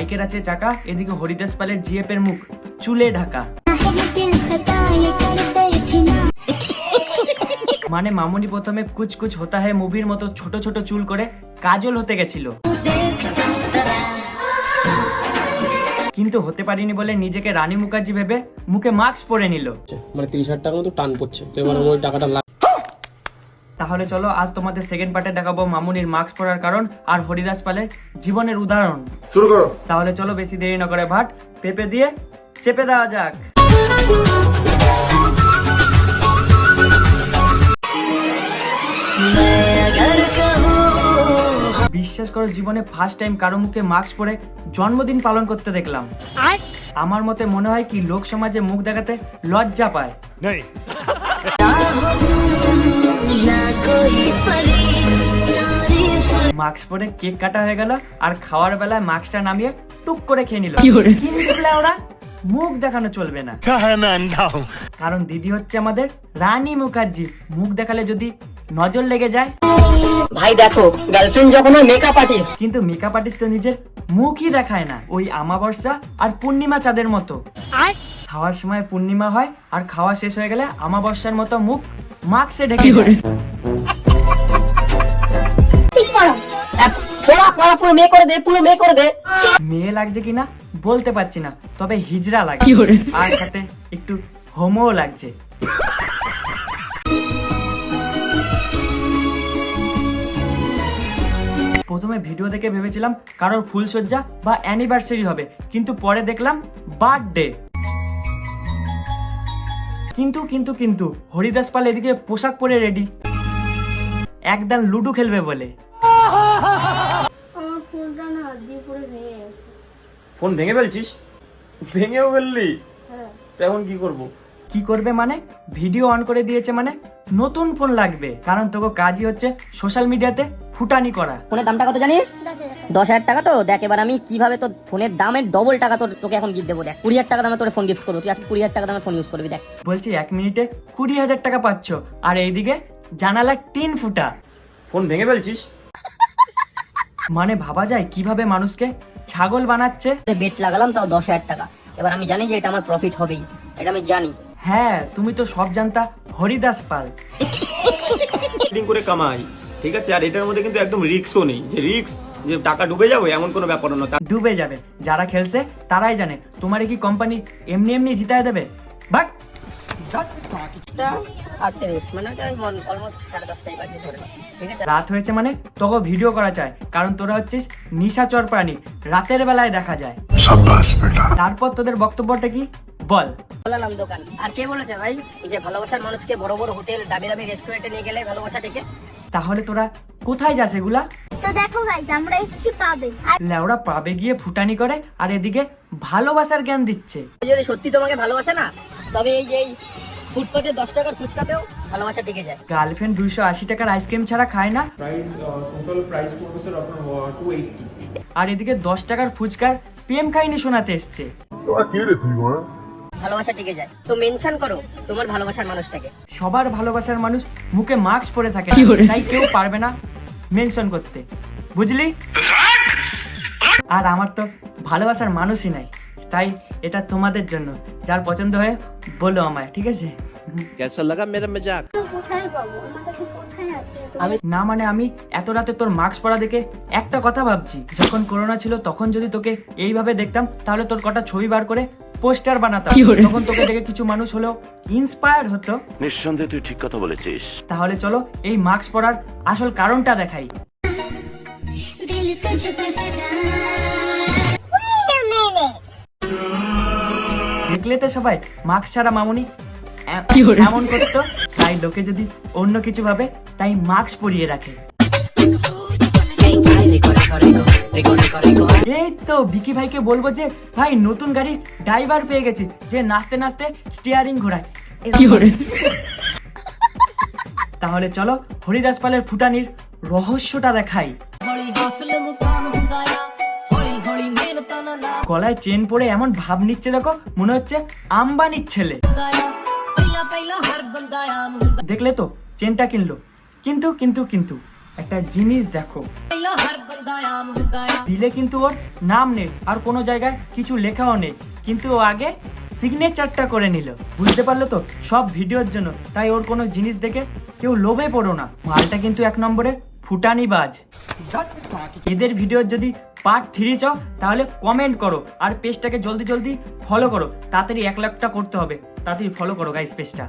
বাইকের আছে চাকা, এদিকে হরিদাস পালের জিএফ এর মুখ, চুলে ঢাকা। মানে মামুনি প্রথমে কুচ কুচ হতা হয় মুভির মতো ছোট ছোট চুল করে কাজল হতে গেছিল। কিন্তু হতে পারিনি বলে নিজেকে রানী মুখার্জি ভেবে মুখে মাস্ক পরে নিল। মানে তিরিশ হাজার টাকা মতো টান পড়ছে। তো এবার ওই টাকাটা তাহলে চলো আজ তোমাদের সেকেন্ড পার্টে দেখাবো মামুনির মাস্ক পরার কারণ আর হরিদাস পালের জীবনের উদাহরণ। শুরু করো। তাহলে চলো বেশি দেরি না করে ভাট পেঁপে দিয়ে চেপে দেওয়া যাক। বিশ্বাস করো জীবনে ফার্স্ট টাইম কারও মুখে মাস্ক পরে জন্মদিন পালন করতে দেখলাম। আমার মতে মনে হয় কি লোক সমাজে মুখ দেখাতে লজ্জা পায়। মাস্ক পরে কেক কাটা হয়ে গেল আর খাওয়ার বেলায় মাস্কটা নামিয়ে টুক করে খেয়ে নিল। ওরা মুখ দেখানো চলবে হ্যাঁ, হ্যাঁ, না। কারণ দিদি হচ্ছে আমাদের রানী মুখার্জি। মুখ দেখালে যদি নজর লেগে যায়। ভাই দেখো গার্লফ্রেন্ড যখন মেকআপ আর্টিস্ট কিন্তু মেকআপ আর্টিস্ট তো নিজের মুখই দেখায় না। ওই আমাবর্ষা আর পূর্ণিমা চাঁদের মতো। খাওয়ার সময় পূর্ণিমা হয় আর খাওয়া শেষ হয়ে গেলে আমাবর্ষার মতো মুখ মাস্কে ঢেকে। পড়া পড়া পুরো মেয়ে করে দে পুরো মেয়ে করে দে। মেয়ে লাগছে কিনা? বলতে পারছি না তবে হিজড়া লাগে আর সাথে একটু হোমো লাগছে। প্রথমে ভিডিও দেখে ভেবেছিলাম কারোর ফুলসজ্জা বা অ্যানিভার্সারি হবে কিন্তু পরে দেখলাম বার্থডে। কিন্তু কিন্তু কিন্তু হরিদাস পাল এদিকে পোশাক পরে রেডি একদম লুডো খেলবে বলে। ফোন ভেঙে ফেলছিস? ভেঙেও ফেললি? হ্যাঁ। তো এখন কি করব? কি করবে মানে? ভিডিও অন করে দিয়েছে মানে? নতুন ফোন লাগবে। কারণ তোকে কাজই হচ্ছে সোশ্যাল মিডিয়াতে ফুটানি করা। ফোনের দামটা কত জানিস? দশ হাজার টাকা। তো দেখ এবার আমি কীভাবে তোর ফোনের দামের ডবল টাকা তোর তোকে এখন গিফট দেবো দেখ। কুড়ি হাজার টাকা দামে তোর ফোন গিফট করব তুই আজকে কুড়ি হাজার টাকা দামে ফোন ইউজ করবি দেখ। বলছি এক মিনিটে কুড়ি হাজার টাকা পাচ্ছ আর এইদিকে জানালা টিন ফুটা। ফোন ভেঙে ফেলছিস? মানে ভাবা যায় কীভাবে মানুষকে ছাগল বানাচ্ছে? বেট লাগালাম তাও দশ হাজার টাকা। এবার আমি জানি যে এটা আমার প্রফিট হবেই এটা আমি জানি। হ্যাঁ তুমি তো সব জানতা হরিদাস পাল। করে কামাই। ঠিক আছে? আর এটার মধ্যে কিন্তু একদম রিক্সও নেই। যে রিক্স যে টাকা ডুবে যাবে এমন কোনো ব্যাপার না ডুবে যাবে। যারা খেলছে তারাই জানে। তোমার কি কোম্পানি এমনি এমনি জিতায় দেবে? বাট রাত হয়েছে মানে তোকে ভিডিও করা চায় কারণ তোরা হচ্ছিস নিশাচর প্রাণী রাতের বেলায় দেখা যায়। তারপর তোদের বক্তব্যটা কি? বল। বলালাম দোকান। আর কে বলেছে ভাই? যে ভালোবাসার মানুষকে বড় বড় হোটেল দামি দামি রেস্টুরেন্টে নিয়ে গেলে ভালোবাসা ডেকে। তাহলে তোরা কোথায় যাস এগুলা? তো দেখো গাইস আমরা এসেছি পাবে আর লেওড়া পাবে গিয়ে ফুটানি করে আর এদিকে ভালোবাসার জ্ঞান দিচ্ছে। যদি সত্যি তোমাকে ভালোবাসে না তবে এই যে এই ফুটপাতে দশ টাকার ফুচকাতেও ভালোবাসা টিকে যায়। গার্লফ্রেন্ড দুইশো আশি টাকার আইসক্রিম ছাড়া খায় না। প্রাইস টোটাল প্রাইস পড়বে স্যার আপনার টু এইটটি আর এদিকে দশ টাকার ফুচকার প্রেম কাহিনী শোনাতে এসছে। ভালোবাসা টিকে যায়। তো মেনশন করো তোমার ভালোবাসার মানুষটাকে। সবার ভালোবাসার মানুষ মুখে মাস্ক পরে থাকে তাই কেউ পারবে না মেনশন করতে। বুঝলি? আর আমার তো ভালোবাসার মানুষই নাই তাই এটা তোমাদের জন্য। যার পছন্দ হয় বলো আমায় ঠিক আছে? কেসা লাগা মেরা মজাক আমি না মানে আমি এত রাতে তোর মাস্ক পরা দেখে একটা কথা ভাবছি। যখন করোনা ছিল তখন যদি তোকে এইভাবে দেখতাম তাহলে তোর কটা ছবি বার করে পোস্টার বানাতাম। তখন তোকে দেখে কিছু মানুষ হলো ইন্সপায়ার হতো। নিঃসন্দেহে তুই ঠিক কথা বলেছিস। তাহলে চলো এই মাস্ক পরার আসল কারণটা দেখাই। দেখলে তো সবাই মাস্ক ছাড়া মামুনি এমন করতো তাই লোকে যদি অন্য কিছু ভাবে তাই মাস্ক পরিয়ে রাখে। এই তো বিকি ভাইকে বলব যে ভাই নতুন গাড়ির ড্রাইভার পেয়ে গেছি যে নাচতে নাচতে স্টিয়ারিং ঘোরায়। তাহলে চলো হরিদাস পালের ফুটানির রহস্যটা দেখাই। গলায় চেন পরে এমন ভাব নিচ্ছে দেখো মনে হচ্ছে আম্বানির ছেলে। দেখলে তো চেনটা কিনলো। কিন্তু কিন্তু কিন্তু একটা জিনিস দেখো। দিলে কিন্তু ওর নাম নেই আর কোনো জায়গায় কিছু লেখাও নেই। কিন্তু ও আগে সিগনেচারটা করে নিল। বুঝতে পারল তো সব ভিডিওর জন্য। তাই ওর কোনো জিনিস দেখে কেউ লোভে পড়ো না। মালটা কিন্তু এক নম্বরে ফুটানি বাজ। এদের ভিডিওর যদি পার্ট থ্রি চাও তাহলে কমেন্ট করো আর পেজটাকে জলদি জলদি ফলো করো। তাড়াতাড়ি এক লাখটা করতে হবে। তাড়াতাড়ি ফলো করো গাইস পেজটা